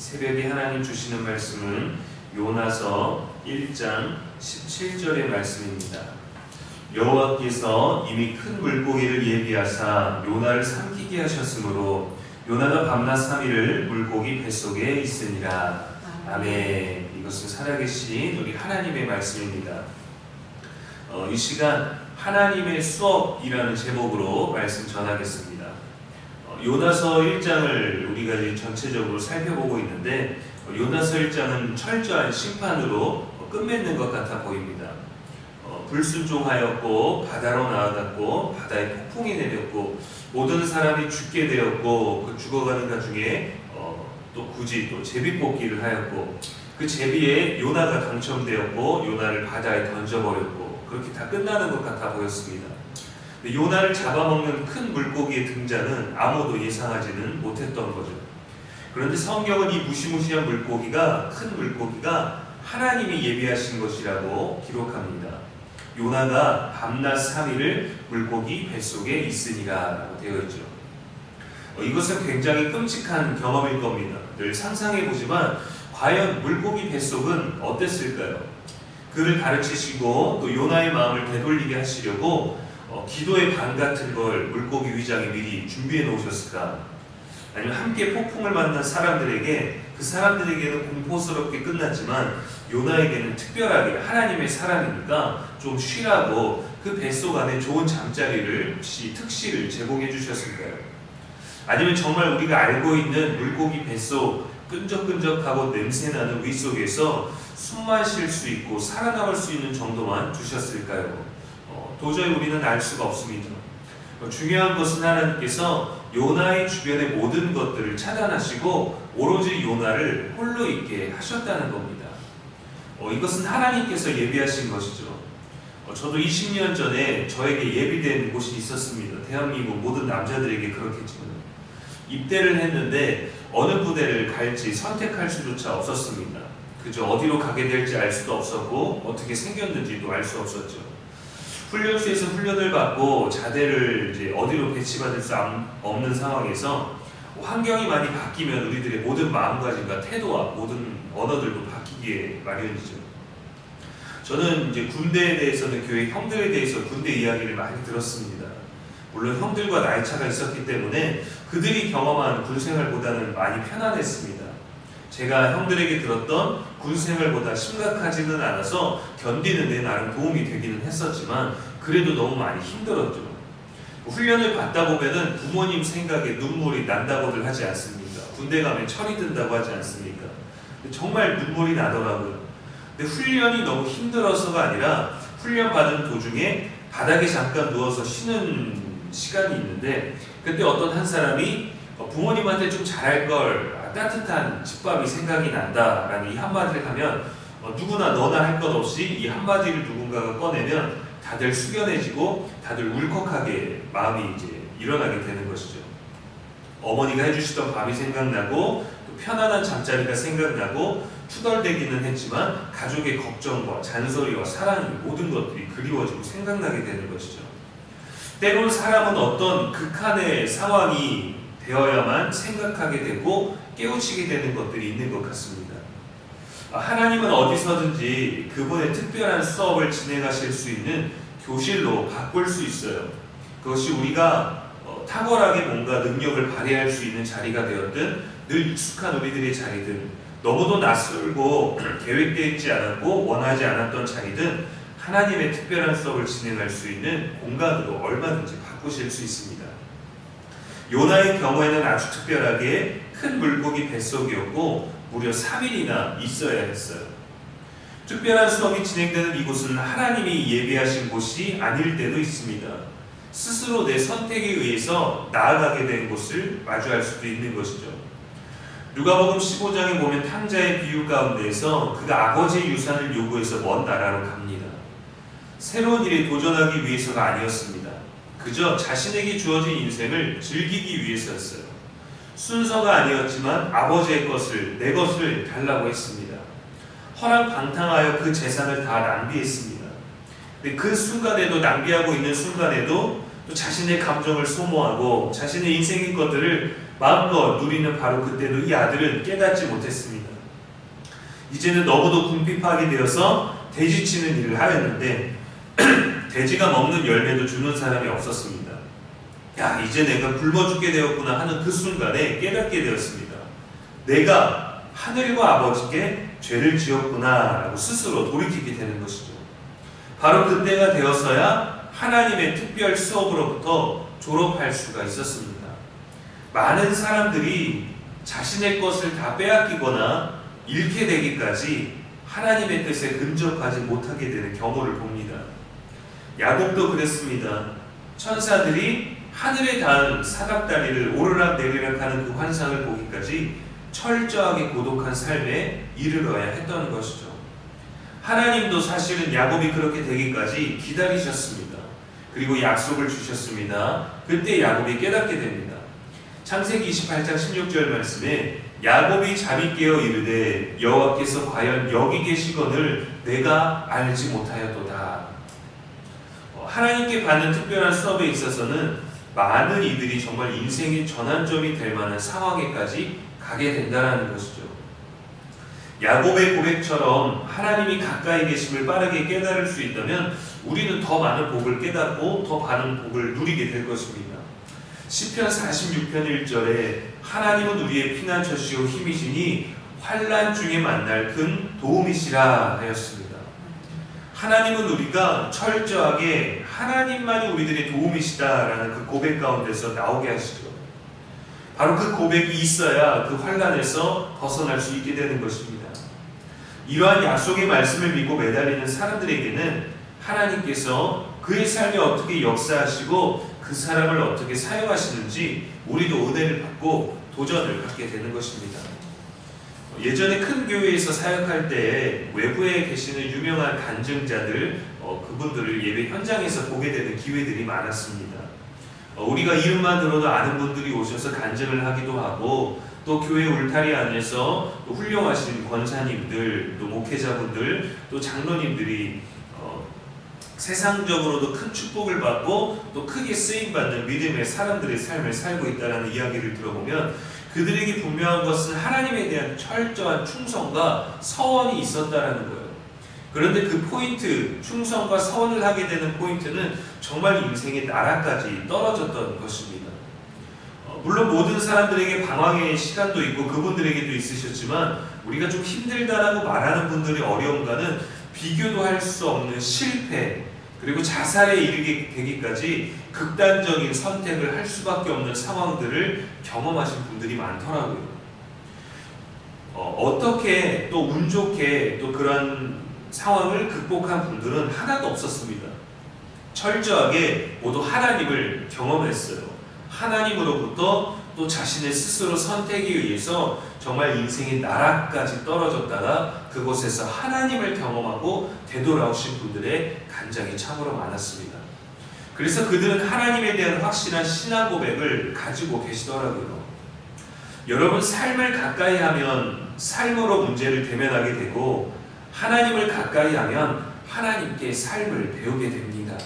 새벽에 하나님 주시는 말씀은 요나서 1장 17절의 말씀입니다. 여호와께서 이미 큰 물고기를 예비하사 요나를 삼키게 하셨으므로 요나가 밤낮 3일을 물고기 뱃속에 있으니라. 아멘. 이것은 살아계신 우리 하나님의 말씀입니다. 어, 이 시간 하나님의 수업이라는 제목으로 말씀 전하겠습니다. 어, 요나서 1장을 우리가 전체적으로 살펴보고 있는데 어, 요나서 1장은 철저한 심판으로 어, 끝맺는 것 같아 보입니다. 어, 불순종하였고 바다로 나아갔고 바다에 폭풍이 내렸고 모든 사람이 죽게 되었고 그 죽어가는 가 중에 어, 또 굳이 또 제비 뽑기를 하였고 그 제비에 요나가 당첨되었고 요나를 바다에 던져버렸고 그렇게 다 끝나는 것 같아 보였습니다. 근데 요나를 잡아먹는 큰 물고기의 등장은 아무도 예상하지는 못했던 거죠. 그런데 성경은 이 무시무시한 물고기가 큰 물고기가 하나님이 예비하신 것이라고 기록합니다. 요나가 밤낮 3일을 물고기 뱃속에 있으니라 되어 있죠. 어, 이것은 굉장히 끔찍한 경험일 겁니다. 늘 상상해 보지만 과연 물고기 뱃속은 어땠을까요? 그를 가르치시고 또 요나의 마음을 되돌리게 하시려고 어, 기도의 반 같은 걸 물고기 위장에 미리 준비해 놓으셨을까? 아니면 함께 폭풍을 만난 사람들에게 그 사람들에게는 공포스럽게 끝났지만 요나에게는 특별하게 하나님의 사랑이니까 좀 쉬라고 그 뱃속 안에 좋은 잠자리를 혹시 특시를 제공해 주셨을까요? 아니면 정말 우리가 알고 있는 물고기 뱃속 끈적끈적하고 냄새나는 위 속에서 숨만 쉴 수 있고 살아남을 수 있는 정도만 두셨을까요? 어, 도저히 우리는 알 수가 없습니다. 어, 중요한 것은 하나님께서 요나의 주변의 모든 것들을 차단하시고 오로지 요나를 홀로 있게 하셨다는 겁니다. 어, 이것은 하나님께서 예비하신 것이죠. 어, 저도 20년 전에 저에게 예비된 곳이 있었습니다. 대한민국 모든 남자들에게 그렇겠지만 입대를 했는데 어느 부대를 갈지 선택할 수조차 없었습니다. 그저 어디로 가게 될지 알 수도 없었고 어떻게 생겼는지도 알 수 없었죠. 훈련소에서 훈련을 받고 자대를 이제 어디로 배치받을 수 없는 상황에서 환경이 많이 바뀌면 우리들의 모든 마음가짐과 태도와 모든 언어들도 바뀌기에 마련이죠. 저는 이제 군대에 대해서는 교회 형들에 대해서 군대 이야기를 많이 들었습니다. 물론 형들과 나이 차가 있었기 때문에 그들이 경험한 군 생활보다는 많이 편안했습니다. 제가 형들에게 들었던 군 생활보다 심각하지는 않아서 견디는 데 나름 도움이 되기는 했었지만 그래도 너무 많이 힘들었죠. 훈련을 받다 보면은 부모님 생각에 눈물이 난다고들 하지 않습니까? 군대 가면 철이 든다고 하지 않습니까? 정말 눈물이 나더라고요. 근데 훈련이 너무 힘들어서가 아니라 훈련 받은 도중에 바닥에 잠깐 누워서 쉬는 시간이 있는데 그때 어떤 한 사람이 부모님한테 좀 잘할 걸 따뜻한 집밥이 생각이 난다라는 이 한마디를 하면 어, 누구나 너나 할 것 없이 이 한마디를 누군가가 꺼내면 다들 숙연해지고 다들 울컥하게 마음이 이제 일어나게 되는 것이죠. 어머니가 해주시던 밥이 생각나고 또 편안한 잠자리가 생각나고 투덜대기는 했지만 가족의 걱정과 잔소리와 사랑 모든 것들이 그리워지고 생각나게 되는 것이죠. 때론 사람은 어떤 극한의 상황이 되어야만 생각하게 되고 깨우치게 되는 것들이 있는 것 같습니다. 하나님은 어디서든지 그분의 특별한 수업을 진행하실 수 있는 교실로 바꿀 수 있어요. 그것이 우리가 어, 탁월하게 뭔가 능력을 발휘할 수 있는 자리가 되었든 늘 익숙한 우리들의 자리든 너무도 낯설고 계획되어 있지 않았고 원하지 않았던 자리든 하나님의 특별한 수업을 진행할 수 있는 공간으로 얼마든지 바꾸실 수 있습니다. 요나의 경우에는 아주 특별하게 큰 물고기 뱃속이었고 무려 3일이나 있어야 했어요. 특별한 수업이 진행되는 이곳은 하나님이 예비하신 곳이 아닐 때도 있습니다. 스스로 내 선택에 의해서 나아가게 된 곳을 마주할 수도 있는 것이죠. 누가복음 15장에 보면 탕자의 비유 가운데에서 그가 아버지의 유산을 요구해서 먼 나라로 갑니다. 새로운 일에 도전하기 위해서가 아니었습니다. 그저 자신에게 주어진 인생을 즐기기 위해서였어요. 순서가 아니었지만 아버지의 것을 내 것을 달라고 했습니다. 허랑방탕하여 그 재산을 다 낭비했습니다. 근데 그 순간에도 낭비하고 있는 순간에도 또 자신의 감정을 소모하고 자신의 인생의 것들을 마음껏 누리는 바로 그때도 이 아들은 깨닫지 못했습니다. 이제는 너무도 궁핍하게 되어서 돼지치는 일을 하였는데 돼지가 먹는 열매도 주는 사람이 없었습니다. 야 이제 내가 굶어 죽게 되었구나 하는 그 순간에 깨닫게 되었습니다. 내가 하늘과 아버지께 죄를 지었구나 라고 스스로 돌이키게 되는 것이죠. 바로 그때가 되어서야 하나님의 특별 수업으로부터 졸업할 수가 있었습니다. 많은 사람들이 자신의 것을 다 빼앗기거나 잃게 되기까지 하나님의 뜻에 근접하지 못하게 되는 경우를 봅니다. 야곱도 그랬습니다. 천사들이 하늘에 닿은 사각다리를 오르락 내리락 하는 그 환상을 보기까지 철저하게 고독한 삶에 이르러야 했던 것이죠. 하나님도 사실은 야곱이 그렇게 되기까지 기다리셨습니다. 그리고 약속을 주셨습니다. 그때 야곱이 깨닫게 됩니다. 창세기 28장 16절 말씀에 야곱이 잠이 깨어 이르되 여호와께서 과연 여기 계시거늘 내가 알지 못하였도다. 어, 하나님께 받는 특별한 수업에 있어서는 많은 이들이 정말 인생의 전환점이 될 만한 상황에까지 가게 된다는 것이죠. 야곱의 고백처럼 하나님이 가까이 계심을 빠르게 깨달을 수 있다면 우리는 더 많은 복을 깨닫고 더 많은 복을 누리게 될 것입니다. 시편 46편 1절에 하나님은 우리의 피난처시오 힘이시니 환란 중에 만날 큰 도움이시라 하였습니다. 하나님은 우리가 철저하게 하나님만이 우리들의 도움이시다라는 그 고백 가운데서 나오게 하시죠. 바로 그 고백이 있어야 그 환란에서 벗어날 수 있게 되는 것입니다. 이러한 약속의 말씀을 믿고 매달리는 사람들에게는 하나님께서 그의 삶에 어떻게 역사하시고 그 사람을 어떻게 사용하시는지 우리도 은혜를 받고 도전을 받게 되는 것입니다. 예전에 큰 교회에서 사역할 때 외부에 계시는 유명한 간증자들 어, 그분들을 예배 현장에서 보게 되는 기회들이 많았습니다. 어, 우리가 이름만 들어도 아는 분들이 오셔서 간증을 하기도 하고 또 교회 울타리 안에서 또 훌륭하신 권사님들 또 목회자분들 또 장로님들이 어, 세상적으로도 큰 축복을 받고 또 크게 쓰임 받는 믿음의 사람들의 삶을 살고 있다는 이야기를 들어보면 그들에게 분명한 것은 하나님에 대한 철저한 충성과 서원이 있었다라는 거예요. 그런데 그 포인트, 충성과 서원을 하게 되는 포인트는 정말 인생의 나라까지 떨어졌던 것입니다. 어, 물론 모든 사람들에게 방황의 시간도 있고 그분들에게도 있으셨지만 우리가 좀 힘들다라고 말하는 분들의 어려움과는 비교도 할 수 없는 실패, 그리고 자살에 이르게 되기까지 극단적인 선택을 할 수밖에 없는 상황들을 경험하신 분들이 많더라고요. 어, 떻게 또 운 좋게 또 그런 상황을 극복한 분들은 하나도 없었습니다. 철저하게 모두 하나님을 경험했어요. 하나님으로부터 또 자신의 스스로 선택에 의해서 정말 인생의 나락까지 떨어졌다가 그곳에서 하나님을 경험하고 되돌아오신 분들의 간장이 참으로 많았습니다. 그래서 그들은 하나님에 대한 확실한 신앙 고백을 가지고 계시더라고요. 여러분 삶을 가까이 하면 삶으로 문제를 대면하게 되고 하나님을 가까이 하면 하나님께 삶을 배우게 됩니다.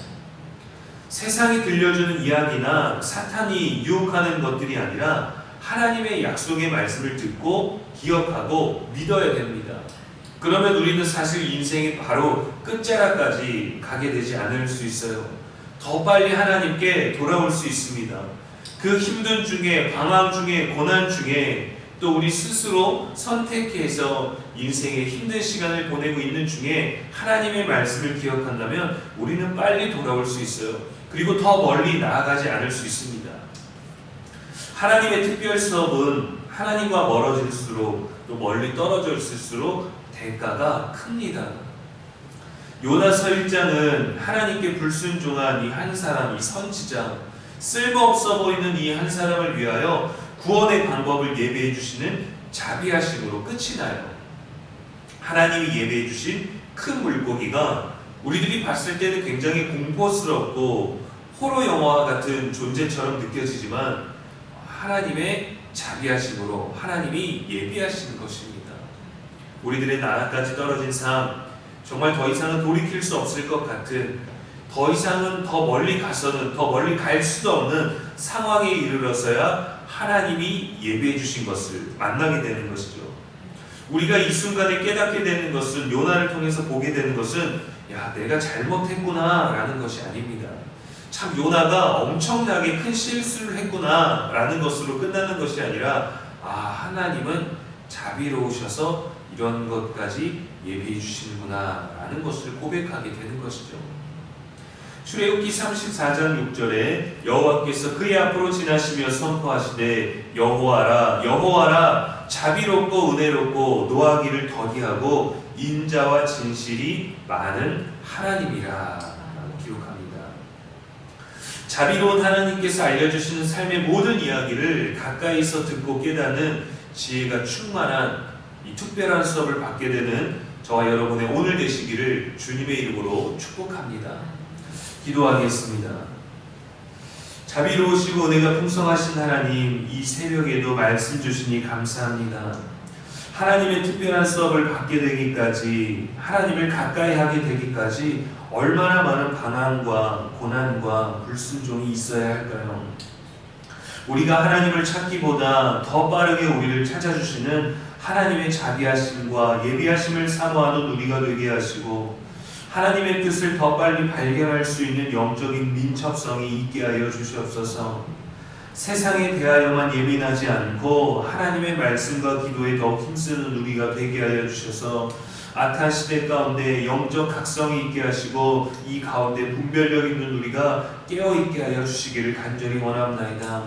세상이 들려주는 이야기나 사탄이 유혹하는 것들이 아니라 하나님의 약속의 말씀을 듣고 기억하고 믿어야 됩니다. 그러면 우리는 사실 인생이 바로 끝자락까지 가게 되지 않을 수 있어요. 더 빨리 하나님께 돌아올 수 있습니다. 그 힘든 중에, 방황 중에, 고난 중에 또 우리 스스로 선택해서 인생의 힘든 시간을 보내고 있는 중에 하나님의 말씀을 기억한다면 우리는 빨리 돌아올 수 있어요. 그리고 더 멀리 나아가지 않을 수 있습니다. 하나님의 특별 수업은 하나님과 멀어질수록 또 멀리 떨어져 있을수록 대가가 큽니다. 요나서 1장은 하나님께 불순종한 이 한 사람, 이 선지자, 쓸모없어 보이는 이 한 사람을 위하여 구원의 방법을 예배해 주시는 자비하심으로 끝이 나요. 하나님이 예배해 주신 큰 물고기가 우리들이 봤을 때는 굉장히 공포스럽고 호러 영화 같은 존재처럼 느껴지지만 하나님의 자비하심으로 하나님이 예비하시는 것입니다. 우리들의 나라까지 떨어진 삶, 정말 더 이상은 돌이킬 수 없을 것 같은 더 이상은 더 멀리 가서는 더 멀리 갈 수도 없는 상황에 이르러서야 하나님이 예배해 주신 것을 만나게 되는 것이죠. 우리가 이 순간에 깨닫게 되는 것은 요나를 통해서 보게 되는 것은 야 내가 잘못했구나라는 것이 아닙니다. 참 요나가 엄청나게 큰 실수를 했구나라는 것으로 끝나는 것이 아니라 아 하나님은 자비로우셔서 이런 것까지 예비해 주시는구나 라는 것을 고백하게 되는 것이죠. 출애굽기 34장 6절에 여호와께서 그의 앞으로 지나시며 선포하시되 여호와라 여호와라 자비롭고 은혜롭고 노하기를 더디하고 인자와 진실이 많은 하나님이라 기록합니다. 자비로운 하나님께서 알려주시는 삶의 모든 이야기를 가까이서 듣고 깨닫는 지혜가 충만한 이 특별한 수업을 받게 되는 저와 여러분의 오늘 되시기를 주님의 이름으로 축복합니다. 기도하겠습니다. 자비로우시고 은혜가 풍성하신 하나님, 이 새벽에도 말씀 주시니 감사합니다. 하나님의 특별한 수업을 받게 되기까지, 하나님을 가까이 하게 되기까지 얼마나 많은 방황과 고난과 불순종이 있어야 할까요? 우리가 하나님을 찾기보다 더 빠르게 우리를 찾아주시는 하나님의 자비하심과 예비하심을 사모하는 우리가 되게 하시고 하나님의 뜻을 더 빨리 발견할 수 있는 영적인 민첩성이 있게 하여 주시옵소서. 세상에 대하여만 예민하지 않고 하나님의 말씀과 기도에 더 힘쓰는 우리가 되게 하여 주셔서 악한 시대 가운데 영적 각성이 있게 하시고 이 가운데 분별력 있는 우리가 깨어 있게 하여 주시기를 간절히 원합나이다.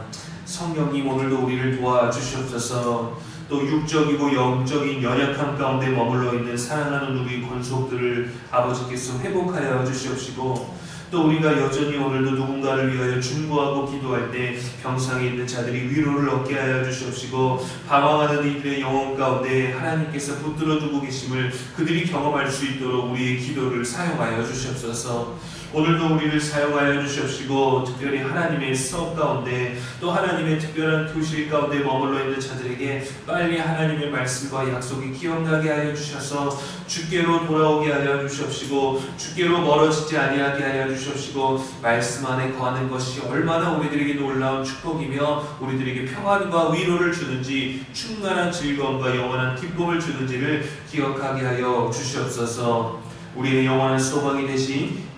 성령님 오늘도 우리를 도와 주시옵소서. 또 육적이고 영적인 연약함 가운데 머물러 있는 사랑하는 우리 권속들을 아버지께서 회복하여 주시옵시고 또 우리가 여전히 오늘도 누군가를 위하여 중보하고 기도할 때 병상에 있는 자들이 위로를 얻게 하여 주시옵시고 방황하는 이들의 영혼 가운데 하나님께서 붙들어 두고 계심을 그들이 경험할 수 있도록 우리의 기도를 사용하여 주시옵소서. 오늘도 우리를 사용하여 주시옵시고 특별히 하나님의 수업 가운데 또 하나님의 특별한 교실 가운데 머물러 있는 자들에게 빨리 하나님의 말씀과 약속이 기억나게 하여 주셔서 주께로 돌아오게 하여 주시옵시고 주께로 멀어지지 아니하게 하여 주시옵시고 말씀 안에 거하는 것이 얼마나 우리들에게 놀라운 축복이며 우리들에게 평안과 위로를 주는지 충만한 즐거움과 영원한 기쁨을 주는지를 기억하게 하여 주시옵소서. 우리의 영원한 소망이 되신